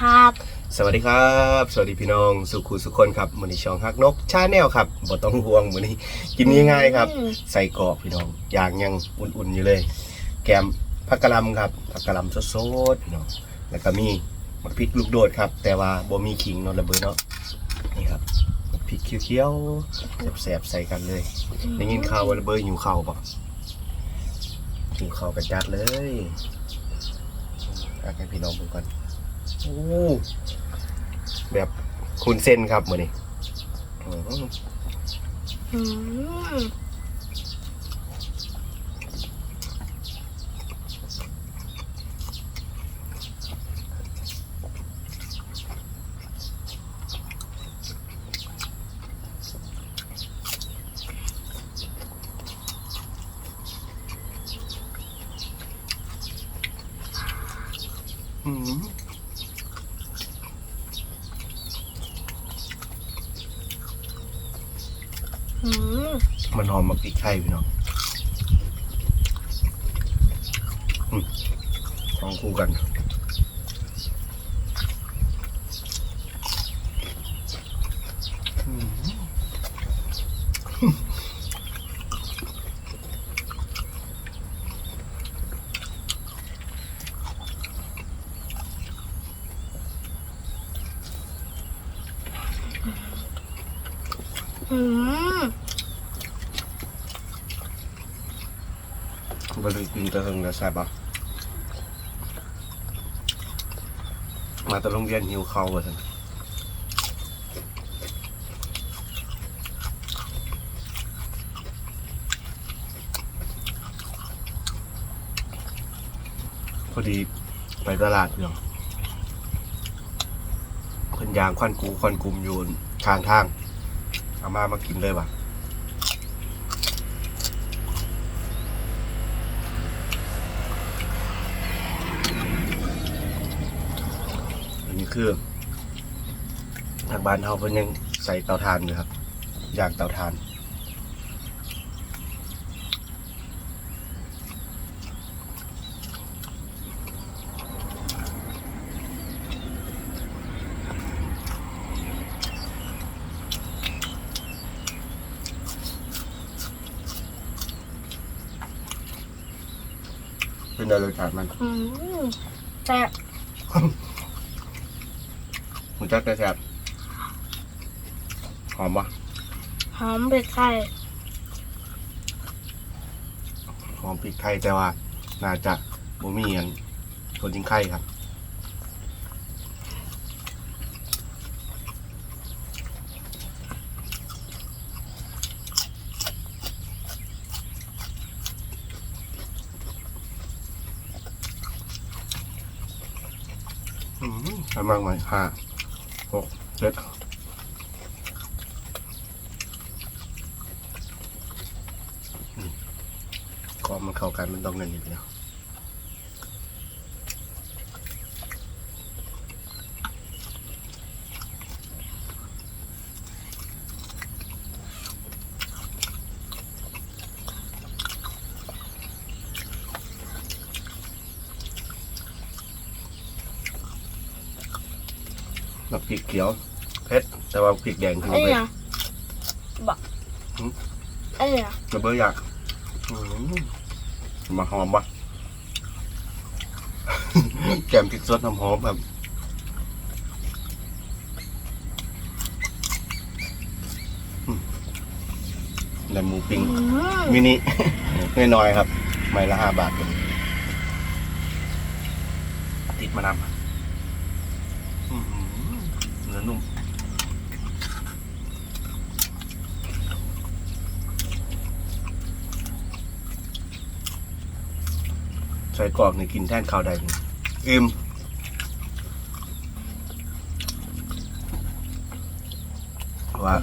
ครับ สวัสดีครับ สวัสดีพี่น้องสุขุสุคนครับมือนี้ช่องฮักนกชาแนลครับบ่ต้องห่วงมือนี้กินง่ายๆครับอืมใส่กรอกพี่น้องอย่างยังอุ่นๆอยู่เลย แกมผักกะหล่ำครับผักกะหล่ำสดๆพี่น้องแล้วก็มีมะพริกลูกโดดครับ แต่ว่าบ่มีขิงเนาะระเบิดเนาะนี่ครับมะพริกเขียวๆแซ่บๆใส่กันเลยได้ยินข่าวว่าระเบิดหิวข้าวปะหิวข้าวกันจัดเลยอาให้พี่น้องดูก่อน โอ้แบบคุณเส้นครับมือนี้อื้อหืออืมอืมอื มันหอมมาปีกไข่พี่น้องของคู่กัน อืม อืม บริกินตะเฮงแล้วแซ่บปะมาตะโรงเรียนหิวเข้าวเลยท่นพอดีไปตลาดเนาะเพิ่นยางควันกูควันกุมอยู่ทางทาง เอามามากินเลยว่ะอันนี้คือทางบ้านเขาเพิ่นยังใส่เตาถ่านอยู่ครับ อย่างเตาถ่าน เป็นอะไรรสชาติมันอืมแต่บหมูจักได้แซ่บหอมปะหอมเผ็ดไทยหอมพริกไทยแต่ว่า น่าจะบ่มีอันคนยิงไข่ครับ ทำมากไหมห้าหกเจ็ดก็มันเข้ากันมันต้องเงินอยู่แล้ว พริกเขียวเผ็ดแต่ว่าพริกแดงคือไอ้เผ็ดเนี่ยบอกหืมไอ้เนี่ยระเบิดอยากอืมมาหอมปะ แกมพริกสดน้ำหอมแบบอืมแล้วหมูปิ้ง อืมมินิ น้อยๆครับ ไม่ละห้าบาท ติดมานำอื้อหือ เนื้อนุ่มใส่กรอกในกินแท่นข้าวได้นี่อิ่มว่า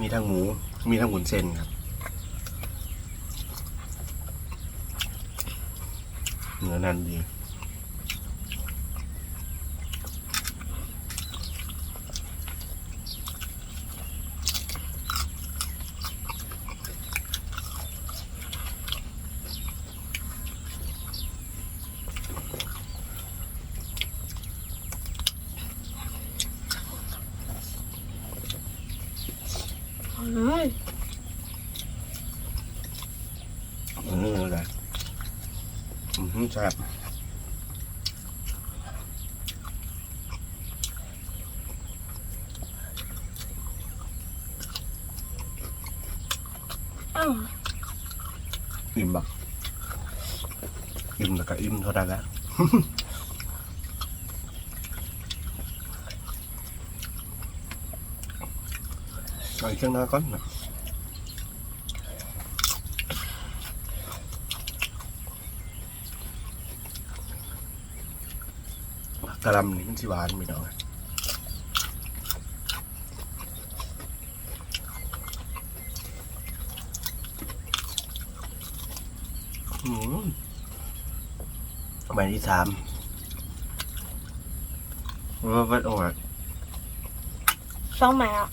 มีทั้งหมู มีทั้งหมุนเส้นครับเนื้อนั่นดี อืมอืมอะไรอืมแซ่บอืมอิ่มบักอิ่มแล้วก็อิ่มเท่านั้นแหละ ใส่เครื่องหน้าก่อนนะกระลำนี่มันสิหวานไม่น้อยอืมใบที่สามว่าวัดออกสองใหม่อะ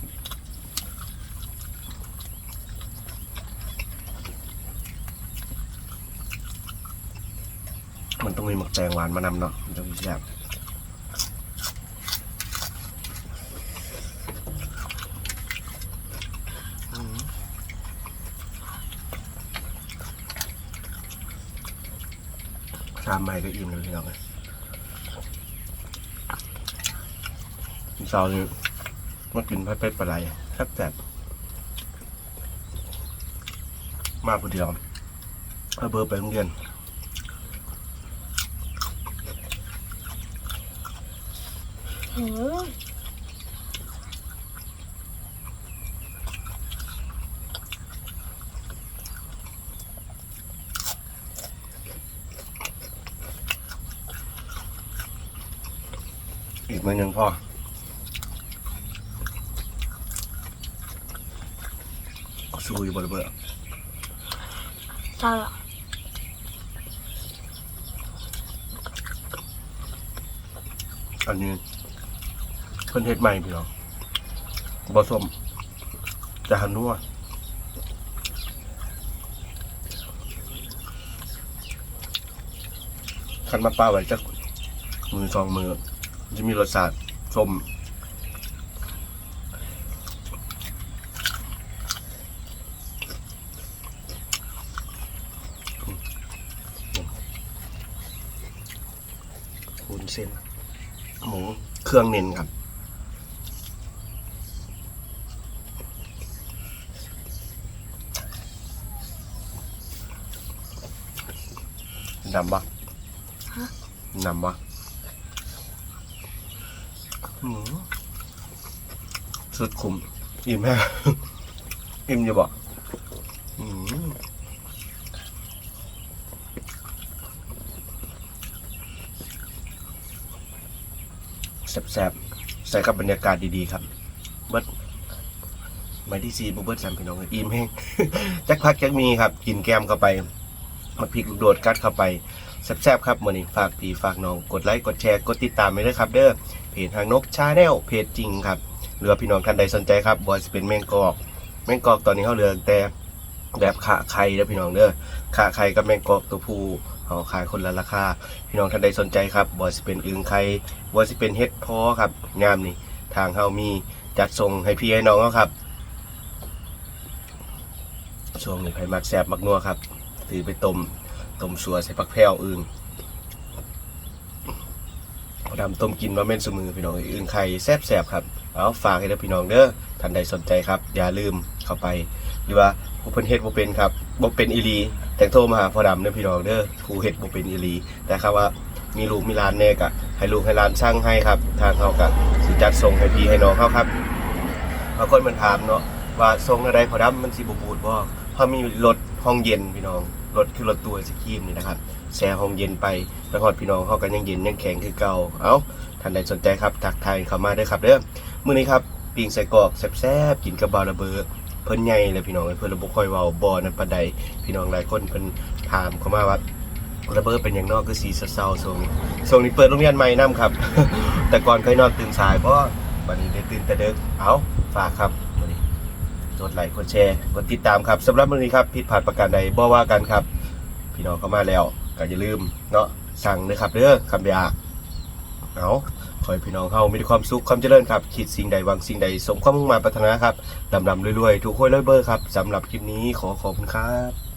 มันต้องมีหมักแตงหวานมานำเนาะมันจะมีแซ่บอืมสามใบก็อิ่มเลยพี่น้องเลยเช้านี้มากินผัดเป็ดปลาไหลแซ่บแซ่บมาผู้เดียวเอาเบอร์ไปโรงเรียน อืมอีกมือหนึ่งพ่อสู้อยู่บนเบื่อใช่อะอันนี้ เพิ่นเฮ็ดใหม่พี่น้องบอสมจะหันนัวคันมาป้าไว้จักมือสองมือ จะมีรสชาติส้มคูณเส้นหมูเครื่องเน้นครับ นำปะนำปะหืมสุดคุ้มอิ่มแม่อิ่มอยู่บ่อืมแซ่บๆ ใส่กับบรรยากาศดีๆครับ เบิดไม่ที่ซีบุเบิดแซมพี่น้องเอ้ยอิ่มแห้งจักพักจักมีครับ กินแกมเข้าไป มาพริกลูกโดดกัดเข้าไปแซ่บๆครับมื่อนี้ฝากพี่ฝากน้องกดไลค์กดแชร์กดติดตามไปด้วยครับ เด้อเพจทางนกชาแนลเพจจริงครับหรือพี่น้องท่านใดสนใจครับบอยจะเป็นแมงกอกแมงกอกตอนนี้เขาเหลือแต่แบบขาไข่แล้วพี่น้องเด้อขาไข่กับแมงกอกตัวผู้เขาขายคนละราคา พี่น้องท่านใดสนใจครับบอยจะเป็นอึงไข่บอยจะเป็นเฮ็ดพอครับงามนี่ทางเขามีจัดส่งให้พี่ให้น้องเขาครับช่วงนี้ไผ่มักแซ่บมักนัวครับ ถือไปต้มต้มสัวใส่ผักแพรวอึ่งพอดำต้มกินมาเม่นสมือพี่น้องอึ่งไข่แซ่บๆครับเอาฝากให้ด้พี่น้องเด้อท่านใดสนใจครับ อย่าลืมเข้าไป หรือว่าผู้เพิ่นเฮ็ดบ่เป็นครับบ่เป็นอีลีแต่โทรมาหาพอดำเด้อพี่น้องเด้อผู้เฮ็ดบ่เป็นอีลีแต่ครับว่ามีลูกมีหลานแน่กะให้ลูกให้หลานสร้างให้ครับ ทางเขากะสิจัดส่งให้พี่ให้น้องเขาครับบางคนมันถามเนาะว่าส่งอะไรพอดำมันสิบ่บูดบ่เพราะมีรถห้องเย็นพี่น้อง รถคือรถตัวไอศครีมนี่นะครับแช่ห้องเย็นไปไปฮอดพี่น้องเข้ากันยังเย็นยังแข็งคือเก่าเอาท่านใดสนใจครับทักทายเข้ามาได้ครับเด้อมื้อนี้ครับปิ้งใส่กรอกแซ่บๆกินกับบาระเบิดเพิ่นใหญ่เลยพี่น้องเพิ่นระบ่ค่อยเว้าบ่นั่นปานใดพี่น้องหลายคนเพิ่นถามเข้ามาว่าระเบิดเป็นหยังนอกคือสีเศร้าๆช่งนี้ช่งนี้เปิดโรงเรียนใหม่นํครับ แต่ก่อนเคยนอนตื่นสายเพราะบัดนี้ได้ตื่นแต่เดึกเอาฝากครับ กดไลค์กดแชร์กดติดตามครับสำหรับวันนี้ครับผิดพลาดประการใดบ่ว่ากันครับ พี่น้องเข้ามาแล้วก็อย่าลืมเนาะสั่งนะครับเด้อคำยาเอาขอให้พี่น้องเฮามีความสุขความเจริญครับคิดสิ่งใดวางสิ่งใดสมความมุ่งหมายปรารถนาครับลำลำรวยๆ ทุกหวยรวยเบอร์ครับสำหรับคลิปนี้ขอขอบคุณครับ